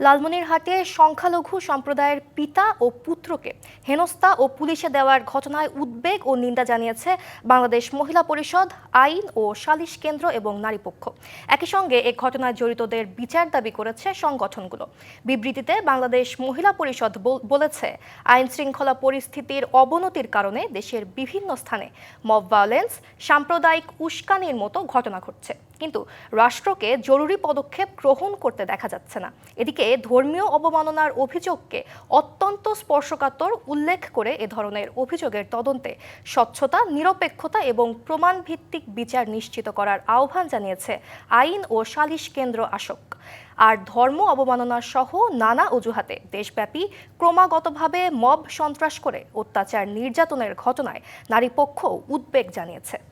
লালমনিরহাটে সংখ্যালঘু সম্প্রদায়ের পিতা ও পুত্রকে হেনস্থা ও পুলিশে দেওয়ার ঘটনায় উদ্বেগ ও নিন্দা জানিয়েছে বাংলাদেশ মহিলা পরিষদ, আইন ও সালিশ কেন্দ্র এবং নারী পক্ষ। একই সঙ্গে এ ঘটনায় জড়িতদের বিচার দাবি করেছে সংগঠনগুলো। বিবৃতিতে বাংলাদেশ মহিলা পরিষদ বল- বলেছে, আইন শৃঙ্খলা পরিস্থিতির অবনতির কারণে দেশের বিভিন্ন স্থানে মব ভায়োলেন্স, সাম্প্রদায়িক উস্কানির মতো ঘটনা ঘটছে। কিন্তু রাষ্ট্রকে জরুরি পদক্ষেপ গ্রহণ করতে দেখা যাচ্ছে না। এদিকে ধর্মীয় অবমাননার অভিযোগকে অত্যন্ত স্পর্শকাতর উল্লেখ করে এ ধরনের অভিযোগের তদন্তে স্বচ্ছতা, নিরপেক্ষতা এবং প্রমাণ ভিত্তিক বিচার নিশ্চিত করার আহ্বান জানিয়েছে আইন ও সালিশ কেন্দ্র আসক। আর ধর্ম অবমাননা সহ নানা অজুহাতে দেশব্যাপী ক্রমাগতভাবে মব সন্ত্রাস করে অত্যাচার নির্যাতনের ঘটনায় নারী পক্ষ উদ্বেগ জানিয়েছে।